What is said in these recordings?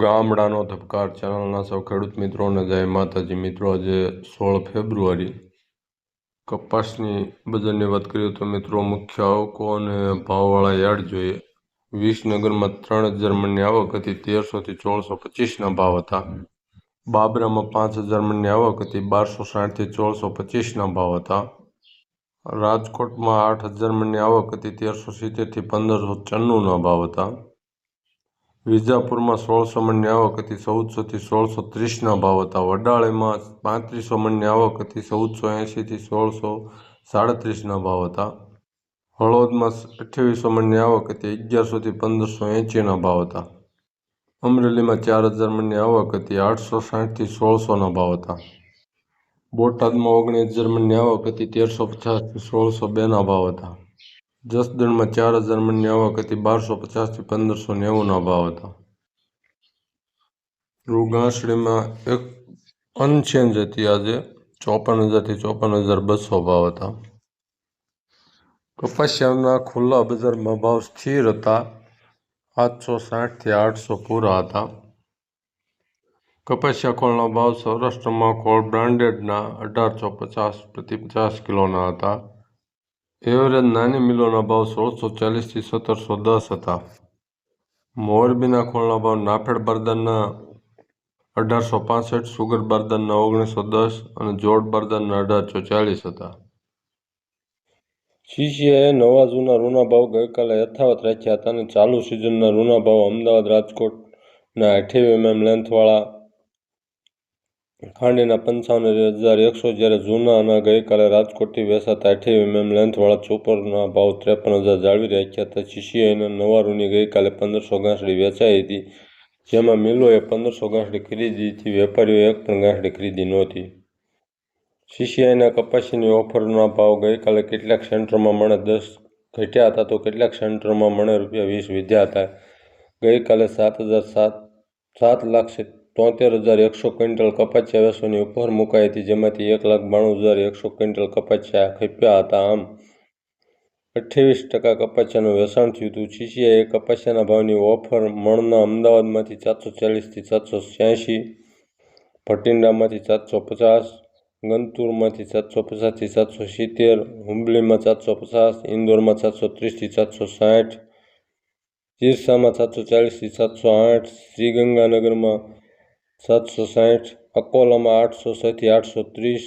ગામડાનો ધબકાર ચેનલના સૌ ખેડૂત મિત્રોને જય માતાજી. મિત્રો, આજે સોળ ફેબ્રુઆરી, કપાસની બજારની વાત કરીએ તો મિત્રો, મુખ્ય આવકો અને ભાવવાળા યાર્ડ જોઈએ. વિસનગરમાં ત્રણ હજાર મણની આવક હતી, તેરસોથી ચોળસો પચીસના ભાવ હતા. બાબરામાં પાંચ હજાર મણની આવક હતી, બારસો સાઠથી ચોળસો પચીસના ભાવ હતા. રાજકોટમાં આઠ હજાર મણની આવક હતી, તેરસો સિત્તેરથી પંદરસો ચન્નુના ભાવ હતા. વિજાપુરમાં સોળસો મણની આવક હતી, ચૌદસોથી સોળસો ત્રીસના ભાવ હતા. વડાળીમાં પાંત્રીસો મણની આવક હતી, ચૌદસો એંશીથી સોળસો સાડત્રીસના ભાવ હતા. હળવદમાં અઠ્યાવીસો મણની આવક હતી, અગિયારસોથી પંદરસો એંશીના ભાવ હતા. અમરેલીમાં ચાર હજાર મણની આવક હતી, આઠસો સાઠથી સોળસોના ભાવ હતા. બોટાદમાં ઓગણીસ હજાર મણની આવક હતી, તેરસો પચાસથી સોળસો બેના ભાવ હતા. જસદણમાં ચાર હજાર મણની આવક બારસો પચાસથી પંદરસો નેવુંના ભાવ હતા. રૂગાંસડીમાં એક અનચેન્જ હતી આજે, ચોપન હજારથી ચોપન હજાર બસો ભાવ હતા. કપાસિયાના ખુલ્લા બજારમાં ભાવ સ્થિર હતા, આઠસો સાઠથી આઠસો પૂરા હતા. કપાસિયા ખોળના ભાવ સૌરાષ્ટ્રમાં ખોળ બ્રાન્ડેડના અઢારસો પચાસ પ્રતિ પચાસ કિલોના હતા. એવરેજ નાની મિલોના ભાવ સોળસો ચાલીસથી સત્તરસો દસ હતા. મોરબીના ખોળના ભાવ નાફેડ બારદાનના અઢારસો પાસઠ, સુગર બારદાનના ઓગણીસો દસ અને જોડ બારદાનના અઢારસો ચાલીસ હતા. સીસીઆઈએ નવા જૂના ઋણા ભાવ ગઈકાલે યથાવત રાખ્યા હતા અને ચાલુ સિઝનના ઋણા ભાવ અમદાવાદ, રાજકોટના અઠ્યાવીસ એમએમ લેન્થવાળા ખાંડીના પંચાવન હજાર એકસો જ્યારે જૂના અને ગઈકાલે રાજકોટથી વેચાતા અઠ્યાવી એમએમ લેન્થવાળા ચોપરના ભાવ ત્રેપન હજાર જાળવી રાખ્યા હતા સીસીઆઈના નવારૂની ગઈકાલે પંદરસો ગાંસડી વેચાઈ હતી, જેમાં મિલોએ પંદરસો ગાંસડી ખરીદી હતી વેપારીઓએ એક પણ ગાંસડી ખરીદી નહોતી. સીસીઆઈના કપાસીની ઓફરના ભાવ ગઈકાલે કેટલાક સેન્ટરમાં મણે દસ ઘટ્યા હતા તો કેટલાક સેન્ટરમાં મણે રૂપિયા વીસ વધ્યા હતા. ગઈકાલે સાત હજાર સાત સાત લાખ તોતેર હજાર એકસો ક્વિન્ટલ કપાસિયા વેસવાની ઉપર મુકાઈ હતી, જેમાંથી એક લાખ બાણું હજાર એકસો ક્વિન્ટલ કપાસિયા ખપ્યા હતા આમ. અઠ્યાવીસ ટકા કપાસિયાનું વેચાણ થયું હતું. સીસીઆઈએ કપાસિયાના ભાવની ઓફર મણના અમદાવાદમાંથી સાતસો ચાલીસથી સાતસો છ્યાસી ભટિંડામાંથી સાતસો પચાસ, ગંતુરમાંથી સાતસો પચાસથી સાતસો સિત્તેર, હુંબલીમાં સાતસો પચાસ, ઇન્દોરમાં સાતસો ત્રીસથી સાતસો સાઠ સિરસામાં સાતસો ચાલીસથી સાતસો આઠ, શ્રીગંગાનગરમાં સાતસો સાઠ અકોલામાં આઠસો છથી આઠસો ત્રીસ,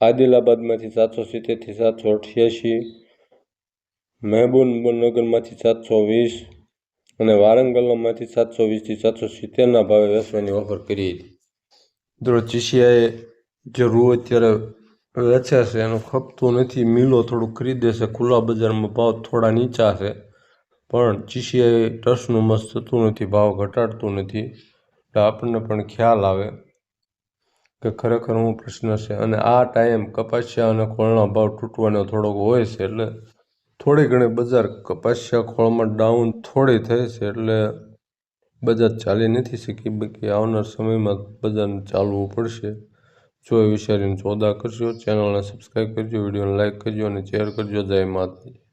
આદિલાબાદમાંથી સાતસો સિત્તેરથી સાતસો અઠ્યાસી, મહેબૂબનગરમાંથી સાતસો વીસ અને વારંગલમાંથી સાતસો વીસથી સાતસો સિત્તેરના ભાવે વેચવાની ઓફર કરી હતી. મિત્રો ચીસિયાએ જે રૂ અત્યારે વેચ્યા છે, એનું ખપતું નથી. મિલો થોડું ખરીદે છે. ખુલ્લા બજારમાં ભાવ થોડા નીચા છે. પણ ચીસીઆઈ ટસનું મસ્ત થતું નથી. ભાવ ઘટાડતું નથી. એટલે આપણને પણ ખ્યાલ આવે કે ખરેખર હું પ્રશ્ન છે. અને આ ટાઈમ કપાસિયા અને ખોળના ભાવ તૂટવાનો થોડોક હોય છે એટલે થોડી ઘણી બજાર કપાસિયા ખોળમાં ડાઉન થોડી થઈ છે એટલે બજાર ચાલી નથી શકી. બાકી આવનાર સમયમાં બજારને ચાલવું પડશે. જોઈ વિચારીને ચોદા કરજો. ચેનલને સબસ્ક્રાઈબ કરજો, વિડીયોને લાઇક કરજો અને શેર કરજો. જય માતાજી.